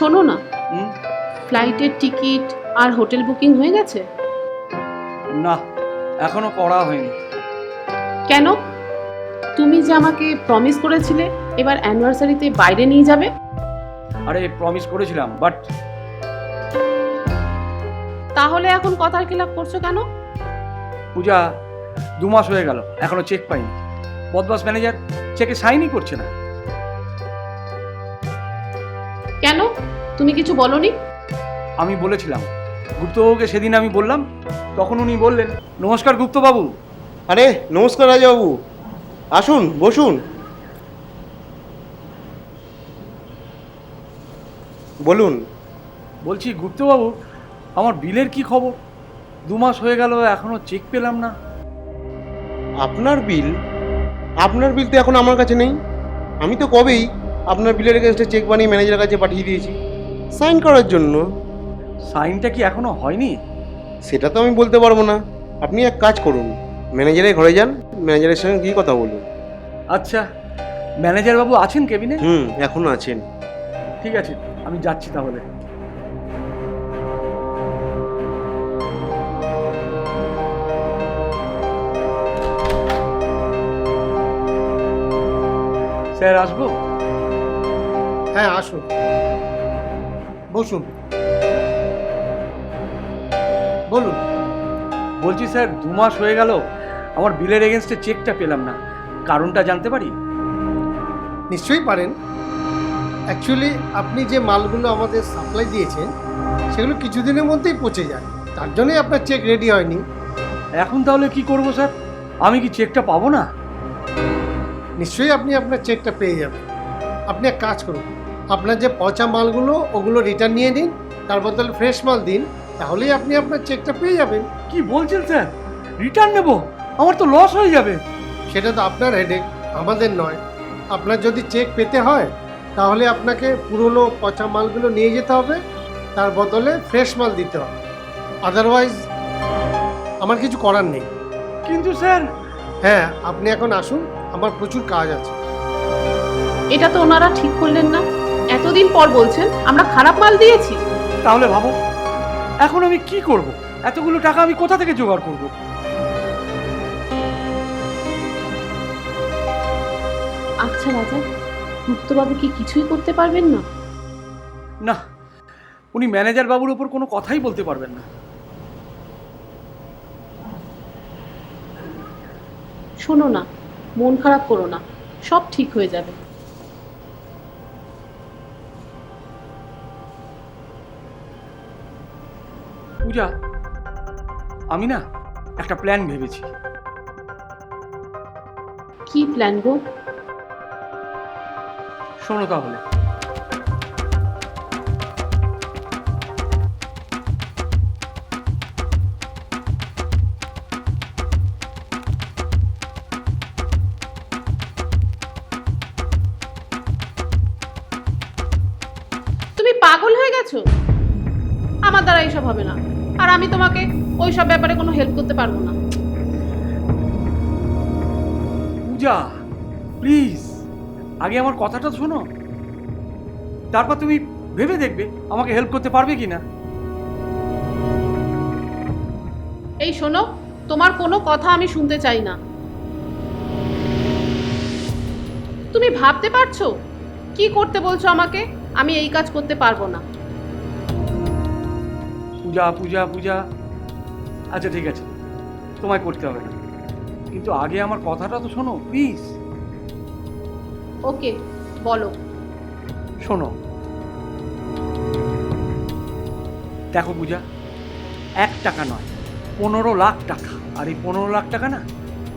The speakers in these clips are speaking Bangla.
শোনো না। ফ্লাইটের টিকিট আর হোটেল বুকিং হয়ে গেছে? না এখনও করা হয়নি। কেন? তুমি যে আমাকে প্রমিস করেছিলে এবার অ্যানিভার্সারিতে বাইরে নিয়ে যাবে? আরে প্রমিস করেছিলাম বাট তাহলে এখন কথার খেলাপ করছ কেন? পূজা দু মাস হয়ে গেল এখনও চেক পাইনি। বদমাস ম্যানেজার চেকে সাইনই করছে না। কেন? তুমি কিছু বলনি? আমি বলেছিলাম। গুপ্তবাবুকে সেদিন আমি বললাম তখন উনি বললেন নমস্কার গুপ্তবাবু। আরে নমস্কার রাজাবাবু। আসুন বসুন। বলুন। বলছি গুপ্তবাবু আমার বিলের কি খবর? দু মাস হয়ে গেল এখনও চেক পেলাম না। আপনার বিল? আপনার বিল তো এখন আমার কাছে নেই। আমি তো কবেই আপনার বিলের এগেনস্টে চেক বানিয়ে ম্যানেজারের কাছে পাঠিয়ে দিয়েছি। সাইন করার জন্য। সাইনটা কি এখনও হয়নি? সেটা তো আমি বলতে পারব না। আপনি এক কাজ করুন। ম্যানেজারের ঘরে যান। ম্যানেজারের সঙ্গে কী কথা বলুন। আচ্ছা। ম্যানেজার বাবু আছেন কেবিনে হুম এখনও আছেন। ঠিক আছে আমি যাচ্ছি তাহলে। স্যার আসব? হ্যাঁ আসুন বসুন। বলুন। বলছি স্যার দু মাস হয়ে গেল আমার বিলের এগেনস্টে চেকটা পেলাম না। কারণটা জানতে পারি? নিশ্চয়ই পারেন। অ্যাকচুয়ালি আপনি যে মালগুলো আমাদের সাপ্লাই দিয়েছেন সেগুলো কিছুদিনের মধ্যেই পচে যায়। তার জন্যই আপনার চেক রেডি হয়নি। এখন তাহলে কি করব স্যার? আমি কি চেকটা পাবো না? নিশ্চয়ই আপনি আপনার চেকটা পেয়ে যাবেন। আপনি এক কাজ করুন আপনার যে পচা মালগুলো ওগুলো রিটার্ন নিয়ে নিন তার বদলে ফ্রেশ মাল দিন তাহলেই আপনি আপনার চেকটা পেয়ে যাবেন। কি বলছেন স্যার? রিটার্ন নেব? আমার তো লস হয়ে যাবে। সেটা তো আপনার হেডেক আমাদের নয়। আপনার যদি চেক পেতে হয় তাহলে আপনাকে পুরনো পচা মালগুলো নিয়ে যেতে হবে তার বদলে ফ্রেশ মাল দিতে হবে। আদারওয়াইজ আমার কিছু করার নেই। কিন্তু স্যার হ্যাঁ আপনি এখন আসুন আমার প্রচুর কাজ আছে। এটা তো ওনারা ঠিক করলেন না। এতদিন পর বলছেন আমরা খারাপ মাল দিয়েছি। তাহলে ভাবো এখন আমি কি করব? এতগুলো টাকা আমি কোথা থেকে জোগাড় করব? আচ্ছা রাজা গুপ্তবাবু কি কিছুই করতে পারবেন না? না উনি ম্যানেজার বাবুর ওপর কোনো কথাই বলতে পারবেন না। শোনো না মন খারাপ করো না সব ঠিক হয়ে যাবে। পূজা আমি না একটা প্ল্যান ভেবেছি। কি প্ল্যান গো? শোনো তাহলে। এইসব হবে না। আর আমি তোমাকে ওই সব ব্যাপারে কোনো হেল্প করতে পারব না। পূজা প্লিজ আগে আমার কথাটা শোনো। তারপর তুমি ভেবে দেখবে আমাকে হেল্প করতে পারবে কি না এই শোনো তোমার কোনো কথা আমি শুনতে চাই না। তুমি ভাবতে পারছ? কি করতে বলছো আমাকে? আমি এই কাজ করতে পারব না। পূজা পূজা পূজা। আচ্ছা ঠিক আছে। তোমায় করতে হবে না। কিন্তু আগে আমার কথাটা তো শোনো প্লিজ। ওকে বলো। শোনো। দেখো পূজা এক টাকা নয় পনেরো লাখ টাকা। আর এই পনেরো লাখ টাকা না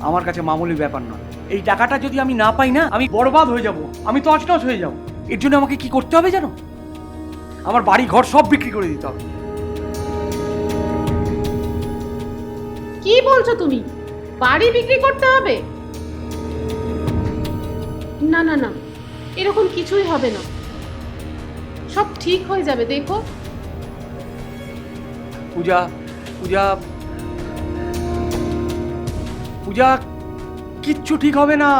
আমার কাছে মামুলি ব্যাপার নয়। এই টাকাটা যদি আমি না পাই না আমি বরবাদ হয়ে যাব। আমি তো অচটচ হয়ে যাব। এর জন্য আমাকে কি করতে হবে জানো? আমার বাড়ি ঘর সব বিক্রি করে দিতে হবে। কি বলছো তুমি? বাড়ি বিক্রি করতে হবে? না না না, এরকম কিছুই হবে না। সব ঠিক হয়ে যাবে, দেখো। পূজা পূজা। পূজা, কিচ্ছু ঠিক হবে না।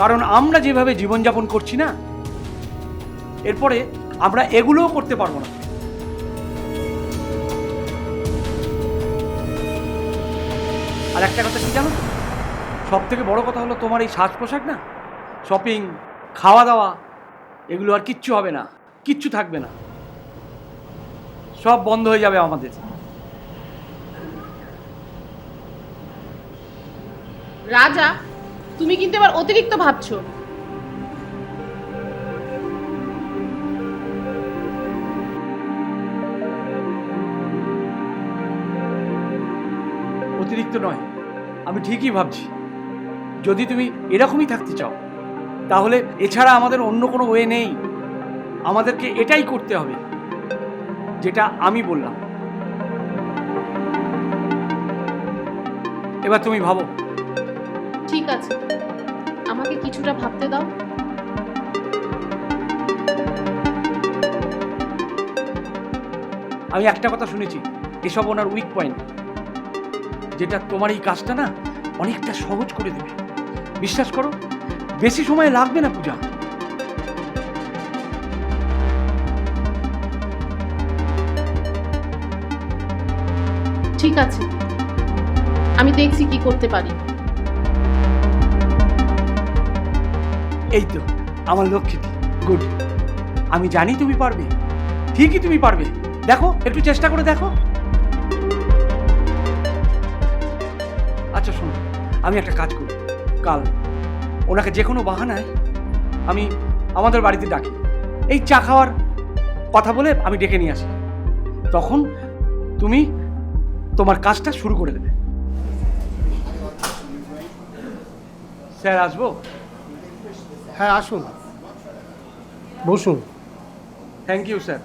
কারণ আমরা যেভাবে জীবনযাপন করছি না, এরপরে আমরা এগুলোও করতে পারব না। আর একটা কথা কি জানো? সব থেকে বড় কথা হলো তোমার এই সাজ পোশাক না শপিং খাওয়া দাওয়া এগুলো আর কিচ্ছু হবে না, কিচ্ছু থাকবে না। সব বন্ধ হয়ে যাবে আমাদের। রাজা, তুমি কিন্তু এবার অতিরিক্ত ভাবছ। অতিরিক্ত নয়। আমি ঠিকই ভাবছি। যদি তুমি এরকমই থাকতে চাও তাহলে এছাড়া আমাদের অন্য কোনো ওয়ে নেই। আমাদেরকে এটাই করতে হবে যেটা আমি বললাম। এবার তুমি ভাবো। ঠিক আছে। আমাকে কিছুটা ভাবতে দাও। আমি একটা কথা শুনেছি এসব ওনার উইক পয়েন্ট যেটা তোমার এই কাজটা না অনেকটা সহজ করে দেবে। বিশ্বাস করো বেশি সময় লাগবে না পূজা। ঠিক আছে। আমি দেখছি কি করতে পারি। এই তো আমার লক্ষ্মীটি গুড। আমি জানি তুমি পারবে ঠিকই তুমি পারবে। দেখো একটু চেষ্টা করে দেখো। আমি একটা কাজ করি। কাল ওনাকে যে কোনো বাহানায় আমি আমাদের বাড়িতে ডাকি। এই চা খাওয়ার কথা বলে আমি ডেকে নিয়ে আসি। তখন তুমি তোমার কাজটা শুরু করে দেবে। স্যার আসব? হ্যাঁ আসুন। বসুন। থ্যাংক ইউ স্যার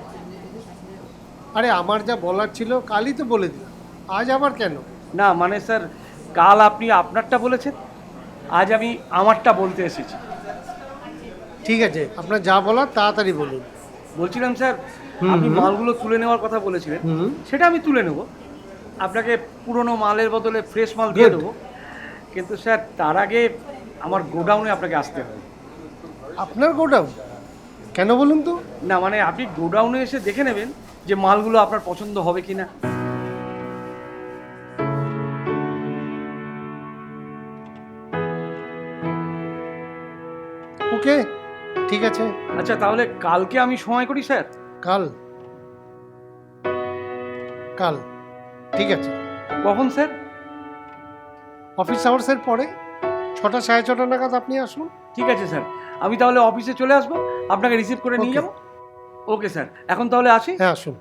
আরে আমার যা বলার ছিল কালই তো বলে দিলাম। আজ আবার কেন? না মানে স্যার কাল আপনি আপনারটা বলেছেন আজ আমি আমারটা বলতে এসেছি। ঠিক আছে আপনার যা বলার তাড়াতাড়ি বলুন। বলছিলাম স্যার আপনি মালগুলো তুলে নেওয়ার কথা বলেছিলেন সেটা আমি তুলে নেব। আপনাকে পুরনো মালের বদলে ফ্রেশ মাল দিয়ে দেবো। কিন্তু স্যার তার আগে আমার গোডাউনে আপনাকে আসতে হবে। আপনার গোডাউন? কেন বলুন তো? না মানে আপনি গোডাউনে এসে দেখে নেবেন যে মালগুলো আপনার পছন্দ হবে কি না ওকে? ঠিক আছে। আচ্ছা তাহলে কালকে আমি সময় করি স্যার? কাল। কাল। ঠিক আছে। কখন স্যার? অফিস আওয়ার্সের পরে ছটা সাড়ে ছটা নাগাদ আপনি আসুন। ঠিক আছে স্যার। আমি তাহলে অফিসে চলে আসব আপনাকে রিসিভ করে নিয়ে যাব। Okay sir. এখন তাহলে আসি? হ্যাঁ আসুন।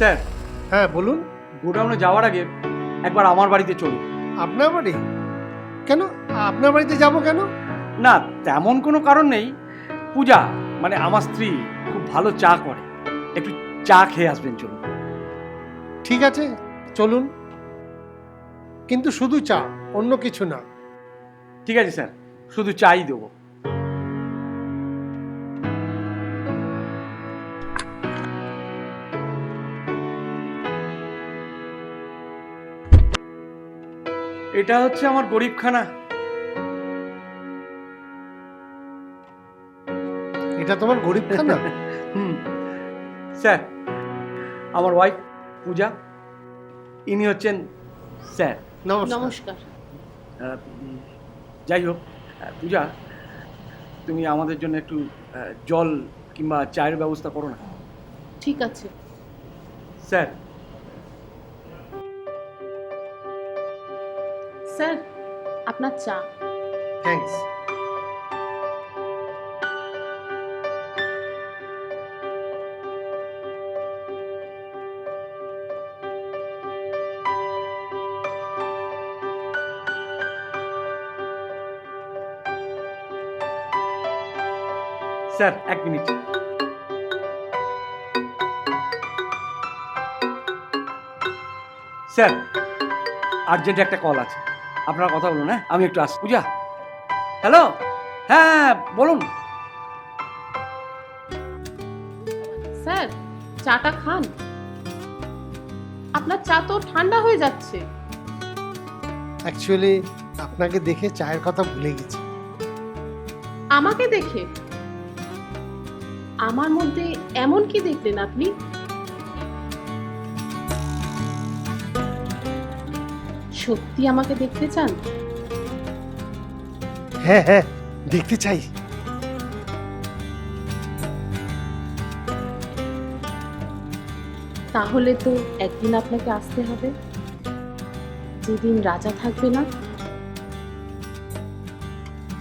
স্যার হ্যাঁ বলুন। গোডাউনে যাওয়ার আগে একবার আমার বাড়িতে চলুন। আপনার বাড়ি? কেন? আপনার বাড়িতে যাব কেন? না তেমন কোনো কারণ নেই। পূজা মানে আমার স্ত্রী খুব ভালো চা করে। একটু চা খেয়ে আসবেন চলুন। ঠিক আছে চলুন। কিন্তু শুধু চা অন্য কিছু না। ঠিক আছে স্যার। শুধু চাই দেবো। এটা হচ্ছে আমার গরিবখানা। এটা তোমার গরিব খানা হুম। স্যার আমার ওয়াইফ পূজা। ইনি হচ্ছেন স্যার। নমস্কার। যাই হোক পূজা তুমি আমাদের জন্য একটু জল কিংবা চায়ের ব্যবস্থা করো না। ঠিক আছে। স্যার স্যার আপনার চা। থ্যাঙ্কস স্যার এক মিনিট স্যার আর্জেন্ট একটা কল আছে। আপনারা কথা বলুন হ্যাঁ? আমি একটু আসছি। পূজা? হ্যালো? হ্যাঁ বলুন। স্যার চাটা খান। আপনার চা তো ঠান্ডা হয়ে যাচ্ছে। অ্যাকচুয়ালি আপনাকে দেখে চায়ের কথা ভুলে গেছি। আমাকে দেখে? আমার মধ্যে এমন কি দেখলেন আপনি? সত্যি আমাকে দেখতে চান? হ্যাঁ হ্যাঁ দেখতে চাই। তাহলে তো একদিন আপনাকে আসতে হবে। যেদিন রাজা থাকবে না।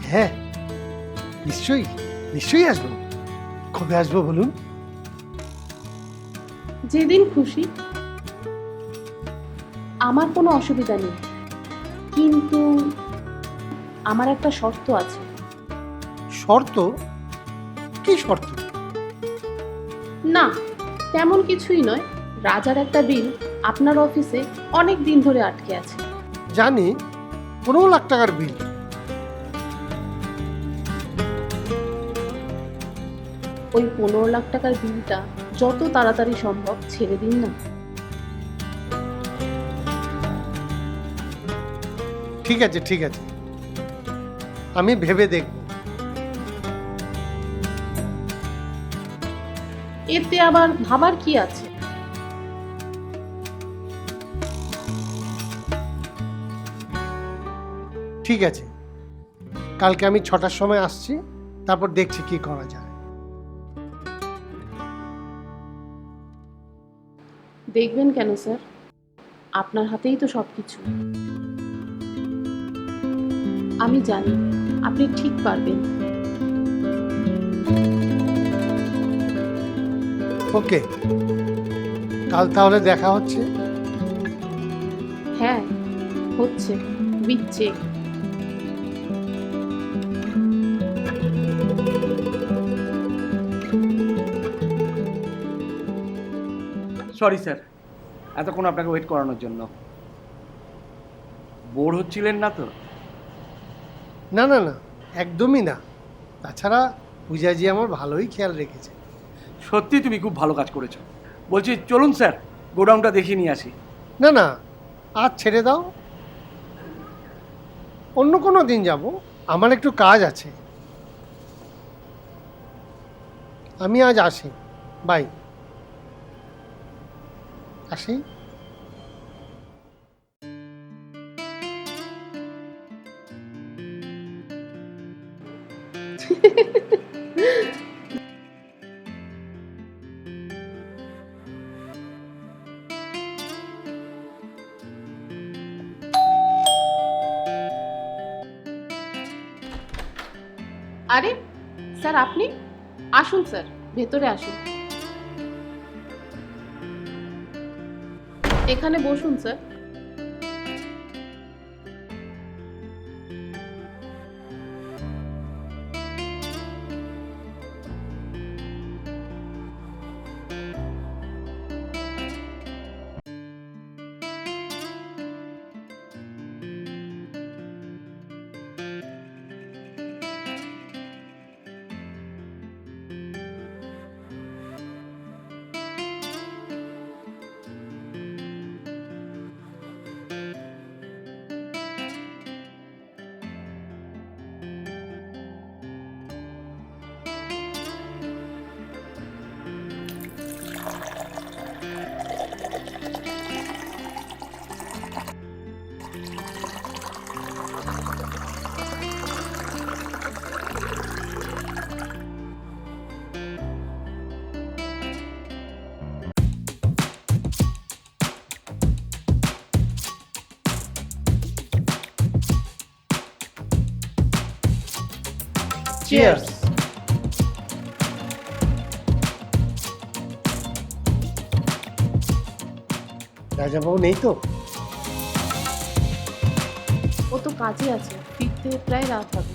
হ্যাঁ নিশ্চয়ই নিশ্চয়ই আসব। কবে আসব বলুন? যেদিন খুশি। আমার কোনো অসুবিধা নেই। কিন্তু আমার একটা শর্ত আছে। শর্ত? কি শর্ত? না তেমন কিছুই নয়। রাজার একটা বিল আপনার অফিসে অনেক দিন ধরে আটকে আছে। জানি পনেরো লাখ টাকার বিল। ওই পনেরো লাখ টাকার বিলটা যত তাড়াতাড়ি সম্ভব ছেড়ে দিন না। ঠিক আছে ঠিক আছে। আমি ভেবে দেখব। এতে আবার ভাবার কি আছে? ঠিক আছে। কালকে আমি ছটার সময় আসছি তারপর দেখছি কি করা যায়। দেখবেন কেন স্যার? আপনার হাতেই তো সব কিছু আমি জানি আপনি ঠিক পারবেন। ওকে কাল তাহলে দেখা হচ্ছে? হ্যাঁ হচ্ছে বিচ্ছে সরি স্যার এতক্ষণ আপনাকে ওয়েট করানোর জন্য। বোর হচ্ছিলেন না তো? না না না একদমই না। তাছাড়া পূজাজি আমার ভালোই খেয়াল রেখেছে। সত্যি তুমি খুব ভালো কাজ করেছ। বলছি চলুন স্যার গোডাউনটা দেখিয়ে নিয়ে আসি। না না আজ ছেড়ে দাও। অন্য কোনো দিন যাব। আমার একটু কাজ আছে। আমি আজ আসি। বাই। আসি? আরে স্যার আপনি? আসুন স্যার ভেতরে আসুন। এখানে বসুন স্যার। চিয়ার্স রাজাবাবু নেই তো? ও তো কাজে আছে ফিরতে প্রায় রাত হবে।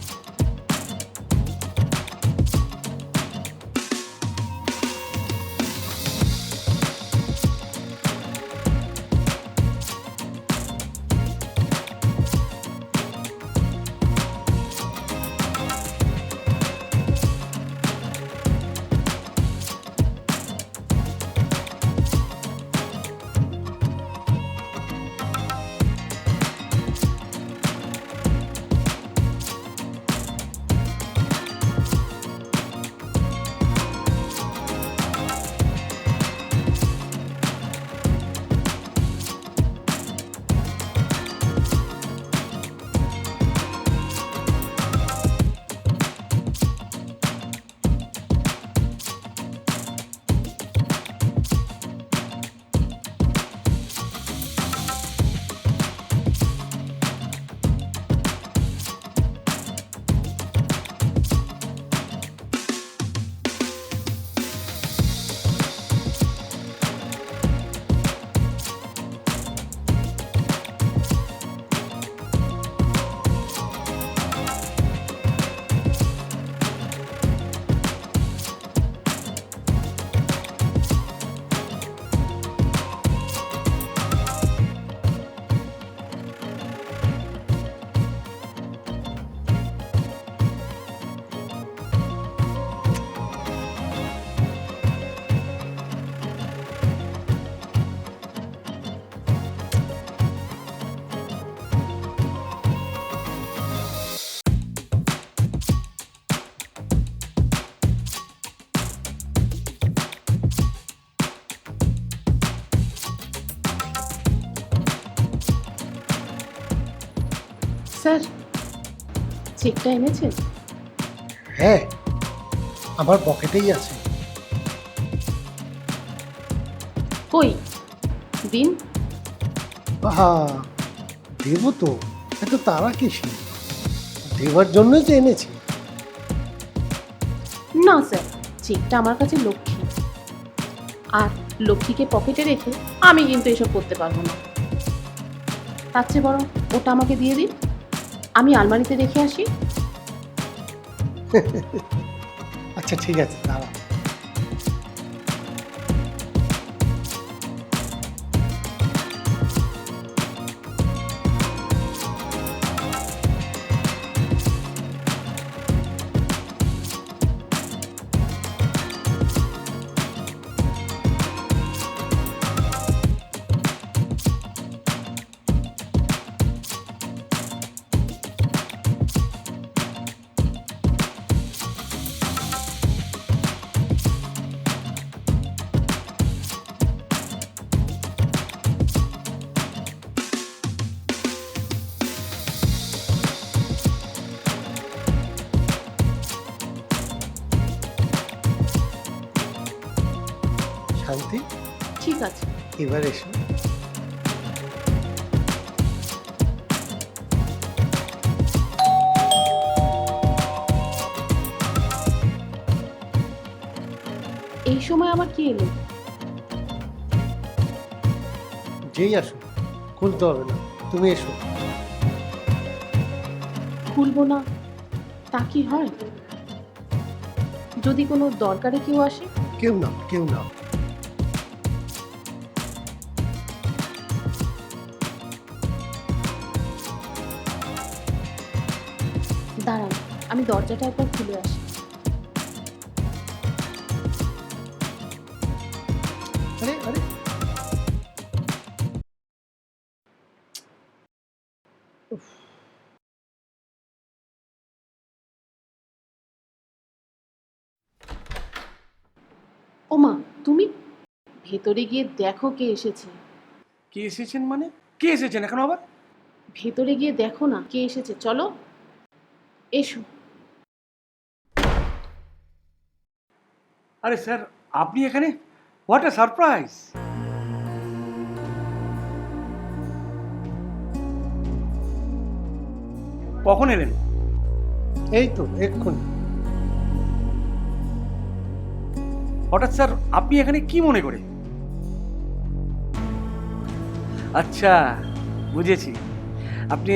চেকটা এনেছেন হ্যাঁ আমার পকেটেই আছে। কই? দিন? আহা দেবো তো এত তারা কিসে দেওয়ার জন্যই তো এনেছি। না স্যার চেকটা আমার কাছে লক্ষ্মী। আর লক্ষ্মীকে পকেটে রেখে আমি কিন্তু এসব করতে পারব না। তার চেয়ে বরং ওটা আমাকে দিয়ে দিন। আমি আলমারিতে দেখে আসি। আচ্ছা ঠিক আছে দাঁড়া আছে। এবার এসো। এই সময় আমার কি এলো? যেই আসো খুলতে হবে না। তুমি এসো। খুলবো না তা কি হয়? যদি কোনো দরকারে কেউ আসে? কেউ না কেউ না। দাঁড়ান আমি দরজাটা একবার খুলে আসি। আরে আরে। ওমা তুমি ভেতরে গিয়ে দেখো কে এসেছে। কে এসেছেন মানে? কে এসেছেন এখন আবার? ভেতরে গিয়ে দেখো না কে এসেছে চলো। এসো। আরে স্যার আপনি এখানে? হোয়াট আ সারপ্রাইজ কখন এলেন? এই তো এক্ষুনি। হঠাৎ স্যার আপনি এখানে কি মনে করে? আচ্ছা বুঝেছি। আপনি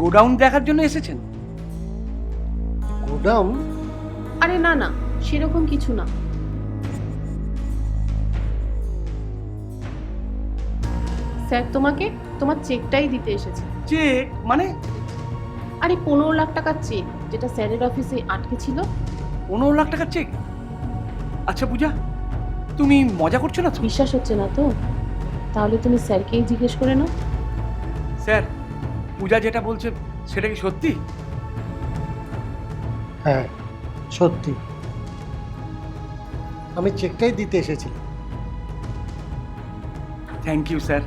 গোডাউন দেখার জন্য এসেছেন? গোডাউন আরে না না সেরকম কিছু না। স্যার তোমাকে তোমার চেকটাই দিতে এসেছে। চেক? মানে? আরে পনেরো লাখ টাকার চেক যেটা স্যারের অফিসে আটকে ছিল। পনেরো লাখ টাকার চেক? আচ্ছা পূজা তুমি মজা করছ না তো? বিশ্বাস হচ্ছে না তো। তাহলে তুমি স্যারকেই জিজ্ঞেস করে নাও। স্যার পূজা যেটা বলছে সেটা কি সত্যি? হ্যাঁ সত্যি। আমি চেকটাই দিতে এসেছিলাম থ্যাংক ইউ স্যার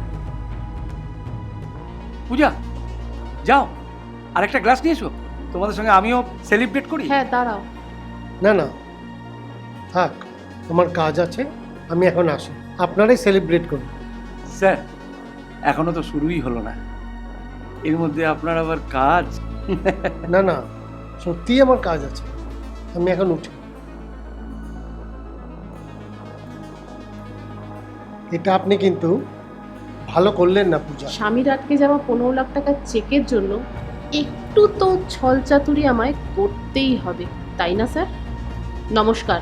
পূজা যাও আর একটা গ্লাস নিয়ে এসো। তোমাদের সঙ্গে আমিও সেলিব্রেট করি। হ্যাঁ দাঁড়াও। না না থাক তোমার কাজ আছে আমি এখন আসি। আপনারাই সেলিব্রেট করুন। স্যার এখনও তো শুরুই হলো না। এর মধ্যে আপনার আবার কাজ? না না সত্যিই আমার কাজ আছে। আমি এখন উঠি। এটা আপনি কিন্তু ভালো করলেন না পূজা। স্বামীর আটকে যাওয়া পনেরো লাখ টাকার চেকের জন্য একটু তো ছলচাতুরি আমায় করতেই হবে তাই না স্যার? নমস্কার।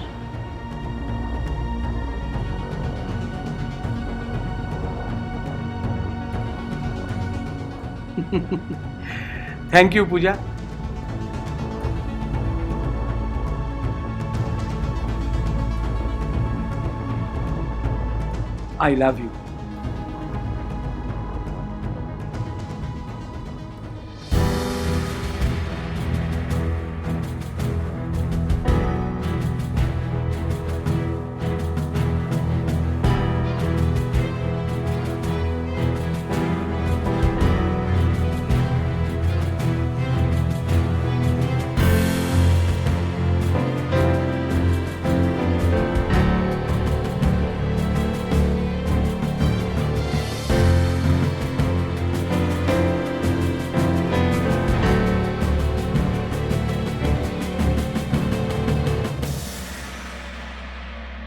Thank you Puja. I love you.